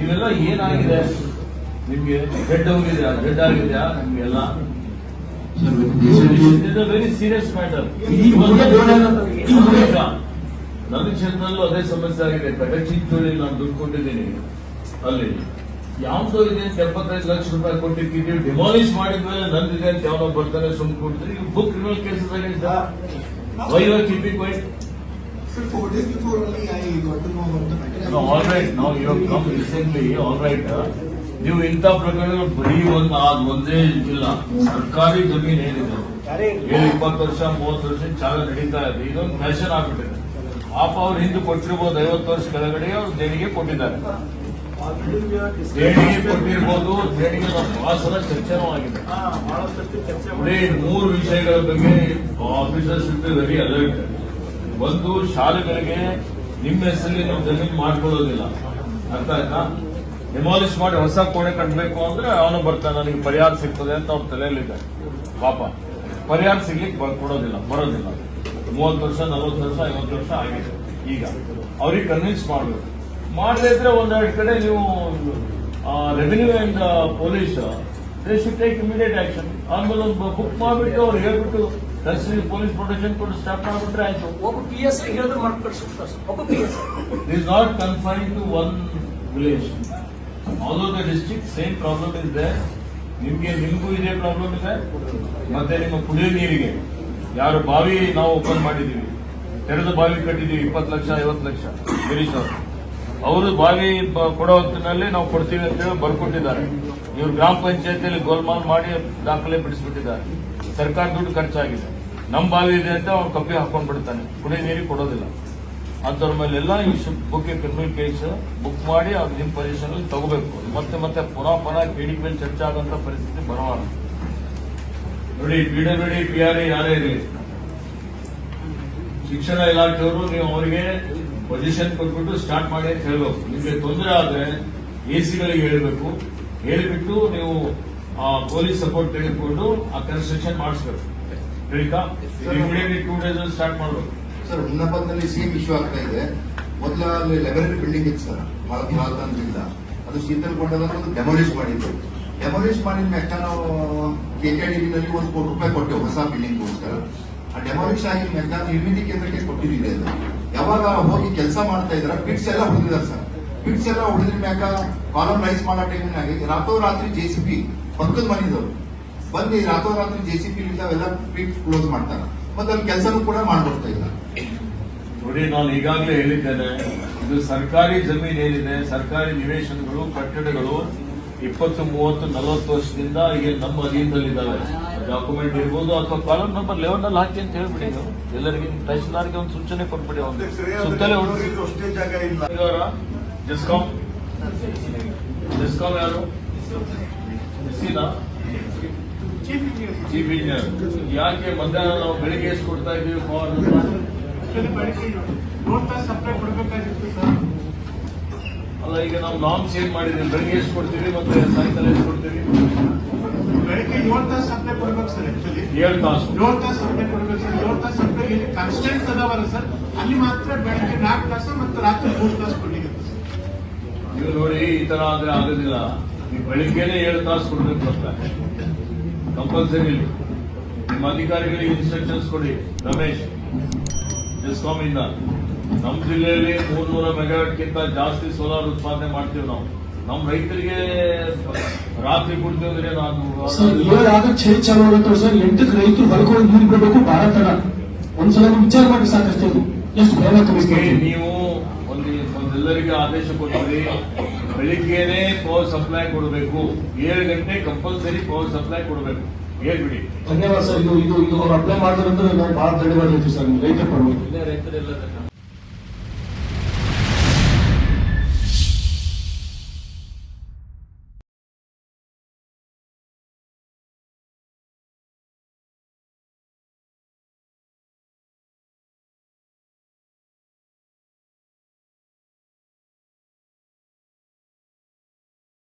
ಇವೆಲ್ಲ ಏನಾಗಿದೆ? ನಿಮ್ಗೆ ಹೆಡ್ ಹೋಗಿದ್ಯಾ? ಹೆಡ್ ಆಗಿದ್ಯಾ? ನಿಮ್ಗೆಲ್ಲ? ವೆರಿ ಸೀರಿಯಸ್ ಮ್ಯಾಟರ್ ನನ್ನ ಕ್ಷೇತ್ರದಲ್ಲೂ ಅದೇ ಸಮಸ್ಯೆ ಆಗಿದೆ. ಕಡಚಿಂಚೋಳಿ ನಾನು ದುಡ್ಡು ಕೊಟ್ಟಿದ್ದೀನಿ. ಅಲ್ಲಿ ಯಾವ್ದೋ ಇದೆ ಅಂತ ಎಪ್ಪತ್ತೈದು ಲಕ್ಷ ರೂಪಾಯಿ ಕೊಟ್ಟಿದ್ದೀವಿ ಡಿಮಾಲಿಷ್ ಮಾಡಿದ್ಮೇಲೆ ನಂದಿದೆ ಅಂತ ಯಾವನೋ ಬರ್ತಾನೆ ಸುಮ್ಮನೆ ಕೊಡ್ತೀರಿ ಬುಕ್ ಕ್ರಿಮಿನಲ್ ಕೇಸಸ್ ಆಗಿದೆ why are keeping wait Sir, four days before only I got to know about the matter. All right ನಾವು you come recently all right ನೀವು ಇಂಥ ಪ್ರಕರಣಗಳು ಬರೀ ಒಂದು ಆದ್ ಒಂದೇ ಇಲ್ಲ. ಸರ್ಕಾರಿ ಜಮೀನು ಏನಿದೆ? ಏಳು ಇಪ್ಪತ್ತು ವರ್ಷ ಮೂವತ್ತು ವರ್ಷ ಚಾಲ ನಡೀತಾ ಇದೆ. ಇದೊಂದು ಫ್ಯಾಷನ್ ಆಗ್ಬಿಟ್ಟಿದೆ. ಪಾಪ ಅವ್ರು ಹಿಂದೆ ಕೊಟ್ಟಿರ್ಬೋದು ಐವತ್ತು ವರ್ಷ ಕೆಳಗಡೆ ಅವ್ರು ದೇಣಿಗೆ ಕೊಟ್ಟಿದ್ದಾರೆ. ದೇಣಿಗೆ ಕೊಟ್ಟಿರ್ಬೋದು ದೇಣಿಗೆ ಬಹಳ ಸಲ ಚರ್ಚೆನೂ ಆಗಿದೆ. ಮೂರು ವಿಷಯಗಳ ಬಗ್ಗೆ ಆಫೀಸರ್ಸ್ ವೆರಿ ಅಲರ್ಟ್ ಒಂದು ಶಾಲೆಗಳಿಗೆ ನಿಮ್ಮ ಹೆಸರಲ್ಲಿ ನಾವು ಜಮೀನು ಮಾಡ್ಕೊಳ್ಳೋದಿಲ್ಲ. ಅರ್ಥ ಆಯ್ತಾ? ಡಿಮಾಲಿಷ್ ಮಾಡಿ ಹೊಸ ಕೋಣೆ ಕಟ್ಟಬೇಕು ಅಂದ್ರೆ ಅವನು ಬರ್ತಾನೆ, ನನಗೆ ಪರಿಹಾರ ಸಿಗ್ತದೆ ಅಂತ ಅವ್ರ ತಲೆಯಲ್ಲಿದೆ ಪಾಪ. ಪರಿಹಾರ ಸಿಗ್ಲಿಕ್ಕೆ ಕೊಡೋದಿಲ್ಲ, ಬರೋದಿಲ್ಲ. ಮೂವತ್ತು ವರ್ಷ, ನಲವತ್ತು ವರ್ಷ, ಐವತ್ತು ವರ್ಷ ಆಗಿದೆ. ಈಗ ಅವ್ರಿಗೆ ಕನ್ವಿನ್ಸ್ ಮಾಡಬೇಕು. ಮಾಡದೇ ಇದ್ರೆ ಒಂದೆರಡು ಕಡೆ ನೀವು revenue and police they should take immediate action ಆಮೇಲೆ ಒಂದು ಬುಕ್ ಮಾಡಿಬಿಟ್ಟು ಅವ್ರು ಹೇಳ್ಬಿಟ್ಟು ಕನ್ಸಿಡರ್ ಪೊಲೀಸ್ ಪ್ರೊಟೆಕ್ಷನ್ ಕೊಟ್ಟು ಸ್ಟಾಪ್ ಮಾಡಿಬಿಟ್ರೆ ಆಯ್ತು. ಒಬ್ಬ ಪಿ ಎಸ್ ಐ ಹೇಳಿದ್ರೆ ಮಾಡಿ ಕಳಿಸ್ತಾರೆ ಸರ್ ಒಬ್ಬ P S I not confined to one village. Although the district same problem is there, ನಿಮ್ಗೆ ನಿಮ್ಗೂ ಇದೇ ಪ್ರಾಬ್ಲಮ್ ಇದೆ. ಮತ್ತೆ ನಿಮ್ಮ ಕುಡಿಯೋ ನೀರಿಗೆ. ಯಾರು ಬಾವಿ ನಾವು ಓಪನ್ ಮಾಡಿದೀವಿ ತೆರೆದ ಬಾವಿ ಕಟ್ಟಿದೀವಿ ಇಪ್ಪತ್ತು ಲಕ್ಷ ಐವತ್ತು ಲಕ್ಷ. ಗಿರೀಶ್ ಅವರು. ಅವರು ಬಾವಿ ಕೊಡೋ ಹೊತ್ತಿನಲ್ಲಿ ನಾವು ಕೊಡ್ತೀವಿ ಅಂತ ಹೇಳಿ ಬರ್ಕೊಟ್ಟಿದ್ದಾರೆ. ಇವರು ಗ್ರಾಮ ಪಂಚಾಯತಿಯಲ್ಲಿ ಗೋಲ್ಮಾಲ್ ಮಾಡಿ ದಾಖಲೆ ಬಿಡಿಸ್ಬಿಟ್ಟಿದ್ದಾರೆ. ಸರ್ಕಾರ ದುಡ್ಡು ಖರ್ಚಾಗಿದೆ. ನಮ್ಮ ಬಾವಿ ಇದೆ ಅಂತ ಅವ್ರು ಕಪ್ಪಿ ಹಾಕೊಂಡ್ ಬಿಡ್ತಾನೆ. ಕುಡಿಯೋ ನೀರಿಗೆ ಕೊಡೋದಿಲ್ಲ. ಅಂಥವ್ರ ಮೇಲೆಲ್ಲ ಈ ಬುಕ್ ಕ್ರಿಮಿನಲ್ ಕೇಸ್ ಬುಕ್ ಮಾಡಿ ಅವ್ರ ನಿಮ್ಮ ಪೊಸಿಷನ್ ತಗೋಬೇಕು. ಮತ್ತೆ ಮತ್ತೆ ಪುನಃ ಪುನಃ ಕಿಡಿ ಮೇಲೆ ಚರ್ಚೆ ಆಗುವಂತ ಪರಿಸ್ಥಿತಿ ಬರಬಾರದು. ನೋಡಿ, P W D, P R ಯಾರೇ ಇರಲಿ. ಶಿಕ್ಷಣ ಇಲಾಖೆಯವರು ನೀವು ಅವರಿಗೆ ಪೊಸಿಷನ್ ಕೊಟ್ಬಿಟ್ಟು ಸ್ಟಾರ್ಟ್ ಮಾಡಿ ಅಂತ ಹೇಳ್ಬೇಕು. ನಿಮಗೆ ತೊಂದರೆ ಆದರೆ ಎ ಸಿಗಳಿಗೆ ಹೇಳಬೇಕು. ಹೇಳಿಬಿಟ್ಟು ನೀವು ಪೊಲೀಸ್ ಸಪೋರ್ಟ್ ತೆಗೆದುಕೊಂಡು ಆ ಕನ್ಸ್ಟ್ರಕ್ಷನ್ ಮಾಡಿಸ್ಬೇಕು. ಇಮಿಡಿಯೇಟ್ಲಿ ಟೂ ಡೇಸ್ ಸ್ಟಾರ್ಟ್ ಮಾಡಬೇಕು. ಸರ್ ಉನ್ನಪದಲ್ಲಿ ಸೇಮ್ ಇಶ್ಯೂ ಆಗ್ತಾ ಇದೆ. ಮೊದಲ ಅಲ್ಲಿ ಲೈಬ್ರರಿ ಬಿಲ್ಡಿಂಗ್ ಇತ್ತು ಸರ್ ಭಾರತ ರಾಜಧಾನಿಯಿಂದ ಅದು ಶೀತಲ್ಗೊಂಡದ ಒಂದು ಡೆಮಾಲಿಷ್ ಮಾಡಿದ್ರು ಡೆಮಾಲಿಷ್ ಮಾಡಿದ ಮ್ಯಾಕ ನಾವು ಕೆಕೆಡಿನಲ್ಲಿ ಒಂದು ಕೋಟಿ ರೂಪಾಯಿ ಕೊಟ್ಟೆವು ಹೊಸ ಬಿಲ್ಡಿಂಗ್ಗೋಸ್ಕರ ಆ ಡೆಮಾಲಿಷ್ ಆಗಿ ಮ್ಯಾಕ ನಿರ್ಮಿತಿ ಕೇಂದ್ರಕ್ಕೆ ಕೊಟ್ಟಿದ್ದೀವಿ ಅದು. ಯಾವಾಗ ಹೋಗಿ ಕೆಲಸ ಮಾಡ್ತಾ ಇದ್ರ ಪಿಟ್ಸ್ ಎಲ್ಲ ಹೊಡೆದಿದ್ದಾರೆ ಸರ್ ಪಿಟ್ಸ್ ಎಲ್ಲ ಹೊಡೆದ್ರ ಮ್ಯಾಕ ಕಾಲಂ ರೈಸ್ ಮಾಡೋ ಟೈಮಿನಾಗಿ ರಾತ್ರೋರಾತ್ರಿ ಜೆ ಸಿ ಪಿ ಪಕ್ಕದ ಮನೆಯವರು ಬಂದು ರಾತ್ರೋರಾತ್ರಿ ಜೆ ಸಿ ಪಿ ಅವೆಲ್ಲ ಪಿಟ್ ಕ್ಲೋಸ್ ಮಾಡ್ತಾರೆ. ಮತ್ತೆ ಅಲ್ಲಿ ಕೆಲಸನೂ ಕೂಡ ಮಾಡ್ಬಿಡ್ತಾ ಇಲ್ಲ. ನೋಡಿ ನಾನು ಈಗಾಗಲೇ ಹೇಳಿದ್ದೇನೆ ಇದು ಸರ್ಕಾರಿ ಜಮೀನು ಏನಿದೆ ಸರ್ಕಾರಿ ನಿವೇಶನಗಳು ಕಟ್ಟಡಗಳು ಇಪ್ಪತ್ತು ಮೂವತ್ತು ನಲವತ್ತು ವರ್ಷದಿಂದ ಈಗ ನಮ್ಮ ಅಧೀನದಲ್ಲಿದ್ದಾವೆ. ಡಾಕ್ಯುಮೆಂಟ್ ಇರ್ಬೋದು ಅಥವಾ ಕಾಲಮ್ ನಂಬರ್ ಲೆವೆನ್ ಅಲ್ಲಿ ಹಾಕಿ ಅಂತ ಹೇಳ್ಬಿಡಿ ನೀವು. ಎಲ್ಲರಿಗೆ ತಹಶೀಲ್ದಾರ್ಗೆ ಒಂದು ಸೂಚನೆ ಕೊಟ್ಬಿಡಿ ಒಂದು. ಸುತ್ತಲೇ ಡಿಸ್ಕೌಂಟ್ ಡಿಸ್ಕೌಂಟ್ ಜಾಗ ಇಲ್ಲ. ಡಿಸ್ಕಾಮ್ ಡಿಸ್ಕಾಮ್ ಯಾರು? ಎಸ್ಸಿನಾ ಚೀಫ್ ಇಂಜಿನಿಯರ್ ಯಾಕೆ ಮಧ್ಯಾಹ್ನ ನಾವು ಬೆಳಿಗ್ಗೆ ಎಷ್ಟು ಕೊಡ್ತಾ ಇದ್ದೀವಿ ಪವರ್ ಸಪ್ಲೈ ಕೊಡಬೇಕಾಗಿತ್ತು ಸರ್ ಅಲ್ಲ ಈಗ ನಾವು ನಾಮ್ ಚೇಂಜ್ ಮಾಡಿದ್ವಿ ಬೆಳಿಗ್ಗೆ ಎಷ್ಟು ಕೊಡ್ತೀವಿ ಮತ್ತೆ ಸಾಯಂಕಾಲ ಎಷ್ಟು ಕೊಡ್ತೀವಿ? ಬೆಳಿಗ್ಗೆ ಏಳು ತಾಸು ಸಪ್ಲೈ ಕೊಡ್ಬೇಕು ಸರ್ ಆಕ್ಚುಲಿ ಏಳು ತಾಸು. ಏಳು ತಾಸು ಸಪ್ಲೈ ಕೊಡ್ಬೇಕು ಸರ್ ಏಳು ತಾಸು ಸಪ್ಲೈ ಇಲ್ಲಿ ಕಾನ್ಸ್ಟೆಂಟ್ಸ್ ಅದಾವಲ್ಲ ಸರ್ ಅಲ್ಲಿ ಮಾತ್ರ ಬೆಳಗ್ಗೆ ನಾಲ್ಕು ತಾಸು ಮತ್ತು ರಾತ್ರಿ ಮೂರು ತಾಸು ಕೊಡ್ಲಿಕ್ಕೆ ನೀವು ನೋಡಿ ಈ ತರ ಆದ್ರೆ ಆಗೋದಿಲ್ಲ. ನೀವು ಬೆಳಿಗ್ಗೆನೆ ಏಳು ತಾಸು ಕೊಡ್ಬೇಕು ಅಂತ ಕಂಪಲ್ಸರಿ ನಿಮ್ಮ ಅಧಿಕಾರಿಗಳಿಗೆ ಇನ್ಸ್ಟ್ರಕ್ಷನ್ಸ್ ಕೊಡಿ ರಮೇಶ್ ಡಿಸ್ಕಾಮ್ ಇಂದ ನಮ್ಮ ಜಿಲ್ಲೆಯಲ್ಲಿ ಮೂರ್ನೂರ ಮೆಗಾವಾಟ್ಗಿಂತ ಜಾಸ್ತಿ ಸೋಲಾರ್ ಉತ್ಪಾದನೆ ಮಾಡ್ತೀವಿ ನಾವು. ನಮ್ಮ ರೈತರಿಗೆ ರಾತ್ರಿ ಕೊಡ್ತೀವಿ ಅಂದ್ರೆ ನಾನು ಸರ್ ಎಂಟಕ್ಕೆ ರೈತರು ಬರ್ಕೊಂಡು ನೀರು ಬಿಡಬೇಕು ಒಂದ್ಸಲ ವಿಚಾರ ಮಾಡಿ ಸಾಕಷ್ಟು. ಎಷ್ಟು ನೀವು ಒಂದು ಒಂದೆಲ್ಲರಿಗೆ ಆದೇಶ ಕೊಟ್ಟಿದೆ ಬೆಳಿಗ್ಗೆನೆ ಪವರ್ ಸಪ್ಲೈ ಕೊಡಬೇಕು. ಏಳು ಗಂಟೆ ಕಂಪಲ್ಸರಿ ಪವರ್ ಸಪ್ಲೈ ಕೊಡಬೇಕು. ಹೇಳ್ಬಿಡಿ. ಧನ್ಯವಾದ ಸರ್. ಇದು ಇದು ಇದು ಅಪ್ಲೈ ಮಾಡಿದ್ರೆ ಬಹಳ ಭಾಳ ಧನ್ಯವಾದ ಸರ್. ರೈತರ ಪರವಾಗಿ ರೈತರೆಲ್ಲ